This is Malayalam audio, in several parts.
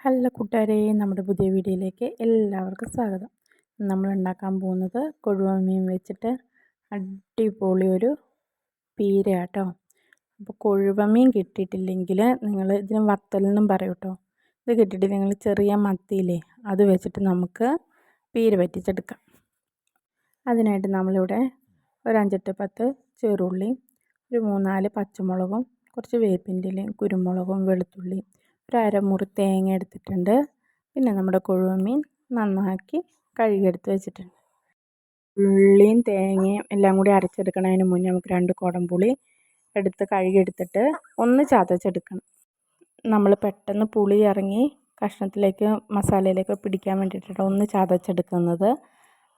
ഹലോ കൂട്ടുകാരെ നമ്മുടെ പുതിയ വീഡിയോയിലേക്ക് എല്ലാവർക്കും സ്വാഗതം. നമ്മൾ ഉണ്ടാക്കാൻ പോകുന്നത് കൊഴുവ മീൻ വെച്ചിട്ട് അടിപൊളി ഒരു പീര കേട്ടോ അപ്പോൾ കൊഴുവ മീൻ കിട്ടിയിട്ടില്ലെങ്കിൽ നിങ്ങൾ ഇതിന് വത്തലെന്നും പറയും കേട്ടോ. ഇത് കിട്ടിയിട്ട് നിങ്ങൾ ചെറിയ മത്തിയില്ലേ അത് വെച്ചിട്ട് നമുക്ക് പീര പറ്റിച്ചെടുക്കാം അതിനായിട്ട് നമ്മളിവിടെ ഒരു പത്ത് ചെറുള്ളി ഒരു മൂന്നാൽ പച്ചമുളകും കുറച്ച് വേപ്പിന്റെ ഇലയും കുരുമുളകും വെളുത്തുള്ളിയും ഒരു അരമുറി തേങ്ങ എടുത്തിട്ടുണ്ട്. പിന്നെ നമ്മുടെ കൊഴുവ മീൻ നന്നാക്കി കഴുകിയെടുത്ത് വെച്ചിട്ടുണ്ട്. ഉള്ളിയും തേങ്ങയും എല്ലാം കൂടി അരച്ചെടുക്കണതിന് മുന്നേ നമുക്ക് രണ്ട് കുടംപുളി എടുത്ത് കഴുകിയെടുത്തിട്ട് ഒന്ന് ചതച്ചെടുക്കണം. നമ്മൾ പെട്ടെന്ന് പുളി ഇറങ്ങി കഷ്ണത്തിലേക്ക് മസാലയിലേക്ക് പിടിക്കാൻ വേണ്ടിയിട്ടാണ് ഒന്ന് ചതച്ചെടുക്കുന്നത്.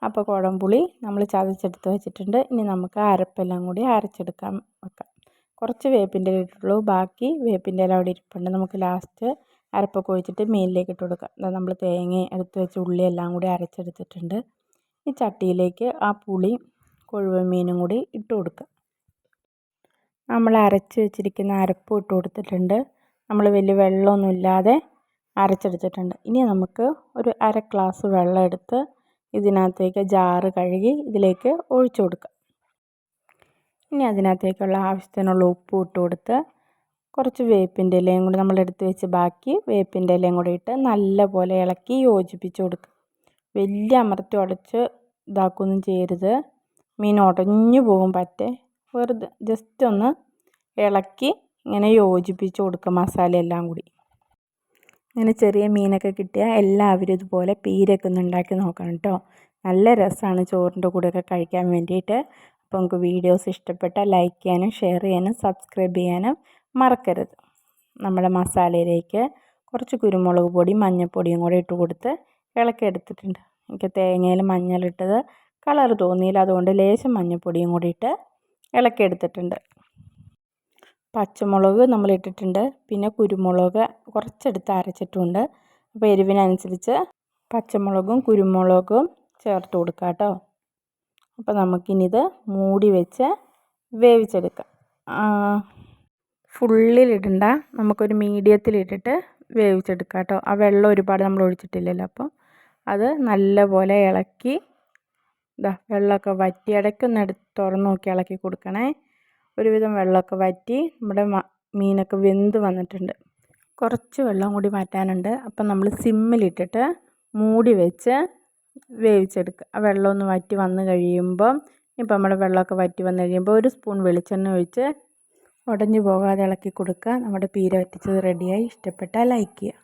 അപ്പോൾ കുടംപുളി നമ്മൾ ചതച്ചെടുത്ത് വെച്ചിട്ടുണ്ട്. ഇനി നമുക്ക് അരപ്പെല്ലാം കൂടി അരച്ചെടുക്കാൻ വെക്കാം. കുറച്ച് വേപ്പിന്റെ ഇല ഇട്ടുള്ളൂ. ബാക്കി വേപ്പിന്റെ ഇല അവിടെ ഇരിപ്പുണ്ട്. നമുക്ക് ലാസ്റ്റ് അരപ്പൊക്കെ ഒഴിച്ചിട്ട് മീനിലേക്ക് ഇട്ട് കൊടുക്കാം. അതായത് നമ്മൾ തേങ്ങ എടുത്ത് വെച്ച ഉള്ളി എല്ലാം കൂടി അരച്ചെടുത്തിട്ടുണ്ട്. ഈ ചട്ടിയിലേക്ക് ആ പുളി കൊഴുവ മീനും കൂടി ഇട്ട് കൊടുക്കുക നമ്മൾ അരച്ച് വെച്ചിരിക്കുന്ന അരപ്പും ഇട്ട് കൊടുത്തിട്ടുണ്ട്. നമ്മൾ വലിയ വെള്ളമൊന്നും ഇല്ലാതെ അരച്ചെടുത്തിട്ടുണ്ട്. ഇനി നമുക്ക് ഒരു അര ഗ്ലാസ് വെള്ളം എടുത്ത് ഇതിനകത്തേക്ക് ജാറ് കഴുകി ഇതിലേക്ക് ഒഴിച്ചു കൊടുക്കാം. ഇനി അതിനകത്തേക്കുള്ള ആവശ്യത്തിനുള്ള ഉപ്പ് ഇട്ട് കൊടുത്ത് കുറച്ച് വേപ്പിന്റെ ഇലയും കൂടി നമ്മൾ എടുത്ത് വെച്ച് ബാക്കി വേപ്പിന്റെ ഇലയും കൂടി ഇട്ട് നല്ലപോലെ ഇളക്കി യോജിപ്പിച്ച് കൊടുക്കുക. വലിയ അമർത്തി ഉടച്ച് ഇതാക്കുകയൊന്നും ചെയ്യരുത്. മീൻ ഉടഞ്ഞു പോകും പറ്റേ. വെറുതെ ജസ്റ്റ് ഒന്ന് ഇളക്കി ഇങ്ങനെ യോജിപ്പിച്ച് കൊടുക്കുക മസാല എല്ലാം കൂടി. ഇങ്ങനെ ചെറിയ മീനൊക്കെ കിട്ടിയാൽ എല്ലാവരും ഇതുപോലെ പീരൊക്കെ ഒന്ന് ഉണ്ടാക്കി നോക്കണം കേട്ടോ. നല്ല രസമാണ് ചോറിന്റെ കൂടെയൊക്കെ കഴിക്കാൻ വേണ്ടിയിട്ട്. അപ്പോൾ നമുക്ക് വീഡിയോസ് ഇഷ്ടപ്പെട്ടാൽ ലൈക്ക് ചെയ്യാനും ഷെയർ ചെയ്യാനും സബ്സ്ക്രൈബ് ചെയ്യാനും മറക്കരുത്. നമ്മുടെ മസാലയിലേക്ക് കുറച്ച് കുരുമുളക് പൊടി മഞ്ഞൾപ്പൊടിയും കൂടെ ഇട്ട് കൊടുത്ത് ഇളക്കി എടുത്തിട്ടുണ്ട്. എനിക്ക് തേങ്ങയിൽ മഞ്ഞളിട്ടത് കളർ തോന്നിയില്ല അതുകൊണ്ട് ലേശം മഞ്ഞൾപ്പൊടിയും കൂടി ഇട്ട് ഇളക്കി എടുത്തിട്ടുണ്ട്. പച്ചമുളക് നമ്മൾ ഇട്ടിട്ടുണ്ട് പിന്നെ കുരുമുളക് കുറച്ചെടുത്ത് അരച്ചിട്ടുണ്ട്. അപ്പോൾ എരിവിനനുസരിച്ച് പച്ചമുളകും കുരുമുളകും ചേർത്ത് കൊടുക്കാം കേട്ടോ. അപ്പോൾ നമുക്കിനിത് മൂടി വെച്ച് വേവിച്ചെടുക്കാം ഫുള്ളിലിടണ്ട. നമുക്കൊരു മീഡിയത്തിലിട്ടിട്ട് വേവിച്ചെടുക്കാം കേട്ടോ ആ വെള്ളം ഒരുപാട് നമ്മൾ ഒഴിച്ചിട്ടില്ലല്ലോ അപ്പം. അത് നല്ലപോലെ ഇളക്കി ഇതാ വെള്ളമൊക്കെ വറ്റി ഇടയ്ക്കൊന്ന് എടുത്ത് തുറന്ന് നോക്കി ഇളക്കി കൊടുക്കണേ. ഒരുവിധം വെള്ളമൊക്കെ വറ്റി നമ്മുടെ മീനൊക്കെ വെന്ത് വന്നിട്ടുണ്ട്. കുറച്ച് വെള്ളം കൂടി മാറ്റാനുണ്ട് അപ്പം നമ്മൾ സിമ്മിലിട്ടിട്ട് മൂടി വെച്ച് വേവിച്ചെടുക്കുക ആ വെള്ളമൊന്ന് വറ്റി വന്ന് കഴിയുമ്പം ഇപ്പം നമ്മുടെ വെള്ളമൊക്കെ വറ്റി വന്ന് കഴിയുമ്പോൾ ഒരു സ്പൂൺ വെളിച്ചെണ്ണ ഒഴിച്ച് ഉടഞ്ഞു പോകാതെ ഇളക്കി കൊടുക്കുക. നമ്മുടെ പീര വറ്റിച്ചത് റെഡിയായി ഇഷ്ടപ്പെട്ടാൽ ലൈക്ക് ചെയ്യുക.